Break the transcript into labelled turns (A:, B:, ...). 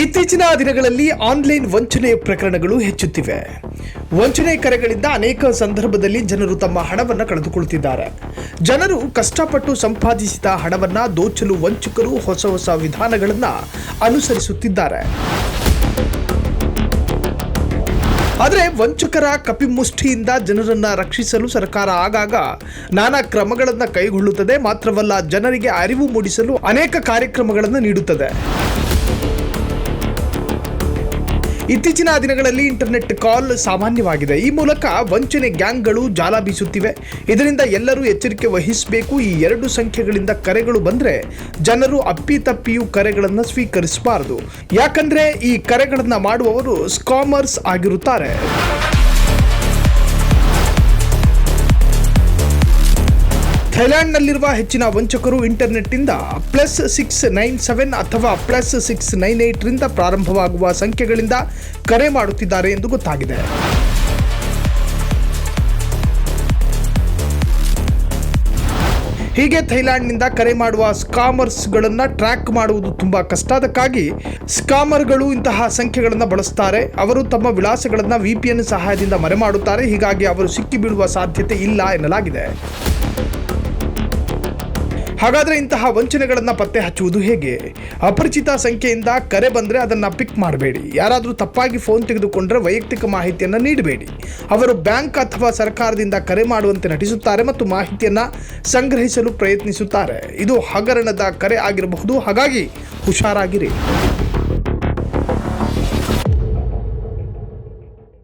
A: ಇತ್ತೀಚಿನ ದಿನಗಳಲ್ಲಿ ಆನ್ಲೈನ್ ವಂಚನೆ ಪ್ರಕರಣಗಳು ಹೆಚ್ಚುತ್ತಿವೆ. ವಂಚನೆ ಕರೆಗಳಿಂದ ಅನೇಕ ಸಂದರ್ಭದಲ್ಲಿ ಜನರು ತಮ್ಮ ಹಣವನ್ನು ಕಳೆದುಕೊಳ್ಳುತ್ತಿದ್ದಾರೆ ಜನರು ಕಷ್ಟಪಟ್ಟು ಸಂಪಾದಿಸಿದ ಹಣವನ್ನು ದೋಚಲು ವಂಚಕರು ಹೊಸ ಹೊಸ ವಿಧಾನಗಳನ್ನು ಅನುಸರಿಸುತ್ತಿದ್ದಾರೆ. ಆದರೆ ವಂಚಕರ ಕಪಿಮುಷ್ಟಿಯಿಂದ ಜನರನ್ನು ರಕ್ಷಿಸಲು ಸರ್ಕಾರ ಆಗಾಗ ನಾನಾ ಕ್ರಮಗಳನ್ನು ಕೈಗೊಳ್ಳುತ್ತದೆ, ಮಾತ್ರವಲ್ಲ ಜನರಿಗೆ ಅರಿವು ಮೂಡಿಸಲು ಅನೇಕ ಕಾರ್ಯಕ್ರಮಗಳನ್ನು ನೀಡುತ್ತದೆ. ಇತ್ತೀಚಿನ ದಿನಗಳಲ್ಲಿ ಇಂಟರ್ನೆಟ್ ಕಾಲ್ ಸಾಮಾನ್ಯವಾಗಿದೆ. ಈ ಮೂಲಕ ವಂಚನೆ ಗ್ಯಾಂಗ್ಗಳು ಜಾಲ ಬೀಸುತ್ತಿವೆ. ಇದರಿಂದ ಎಲ್ಲರೂ ಎಚ್ಚರಿಕೆ ವಹಿಸಬೇಕು. ಈ ಎರಡು ಸಂಖ್ಯೆಗಳಿಂದ ಕರೆಗಳು ಬಂದರೆ ಜನರು ಅಪ್ಪಿತಪ್ಪಿಯೂ ಕರೆಗಳನ್ನು ಸ್ವೀಕರಿಸಬಾರದು. ಯಾಕಂದ್ರೆ ಈ ಕರೆಗಳನ್ನು ಮಾಡುವವರು ಸ್ಕಾಮರ್ಸ್ ಆಗಿರುತ್ತಾರೆ. ಥೈಲ್ಯಾಂಡ್ನಲ್ಲಿರುವ ಹೆಚ್ಚಿನ ವಂಚಕರು ಇಂಟರ್ನೆಟ್ನಿಂದ ಪ್ಲಸ್ ಸಿಕ್ಸ್ ನೈನ್ ಸೆವೆನ್ ಅಥವಾ ಪ್ಲಸ್ ಸಿಕ್ಸ್ ನೈನ್ ಏಟ್ರಿಂದ ಪ್ರಾರಂಭವಾಗುವ ಸಂಖ್ಯೆಗಳಿಂದ ಕರೆ ಮಾಡುತ್ತಿದ್ದಾರೆ ಎಂದು ಗೊತ್ತಾಗಿದೆ. ಹೀಗೆ ಥೈಲ್ಯಾಂಡ್ನಿಂದ ಕರೆ ಮಾಡುವ ಸ್ಕಾಮರ್ಸ್ಗಳನ್ನು ಟ್ರ್ಯಾಕ್ ಮಾಡುವುದು ತುಂಬಾ ಕಷ್ಟ. ಅದಕ್ಕಾಗಿ ಸ್ಕಾಮರ್ಗಳು ಇಂತಹ ಸಂಖ್ಯೆಗಳನ್ನು ಬಳಸ್ತಾರೆ. ಅವರು ತಮ್ಮ ವಿಳಾಸಗಳನ್ನು ವಿ ಪಿ ಎನ್ ಸಹಾಯದಿಂದ ಮರೆಮಾಡುತ್ತಾರೆ. ಹೀಗಾಗಿ ಅವರು ಸಿಕ್ಕಿಬೀಳುವ ಸಾಧ್ಯತೆ ಇಲ್ಲ ಎನ್ನಲಾಗಿದೆ. ಹಾಗಾದರೆ ಇಂತಹ ವಂಚನೆಗಳನ್ನು ಪತ್ತೆ ಹಚ್ಚುವುದು ಹೇಗೆ? ಅಪರಿಚಿತ ಸಂಖ್ಯೆಯಿಂದ ಕರೆ ಬಂದರೆ ಅದನ್ನು ಪಿಕ್ ಮಾಡಬೇಡಿ. ಯಾರಾದರೂ ತಪ್ಪಾಗಿ ಫೋನ್ ತೆಗೆದುಕೊಂಡರೆ ವೈಯಕ್ತಿಕ ಮಾಹಿತಿಯನ್ನು ನೀಡಬೇಡಿ. ಅವರು ಬ್ಯಾಂಕ್ ಅಥವಾ ಸರ್ಕಾರದಿಂದ ಕರೆ ಮಾಡುವಂತೆ ನಟಿಸುತ್ತಾರೆ ಮತ್ತು ಮಾಹಿತಿಯನ್ನು ಸಂಗ್ರಹಿಸಲು ಪ್ರಯತ್ನಿಸುತ್ತಾರೆ. ಇದು ಹಗರಣದ ಕರೆ ಆಗಿರಬಹುದು. ಹಾಗಾಗಿ ಹುಷಾರಾಗಿರಿ.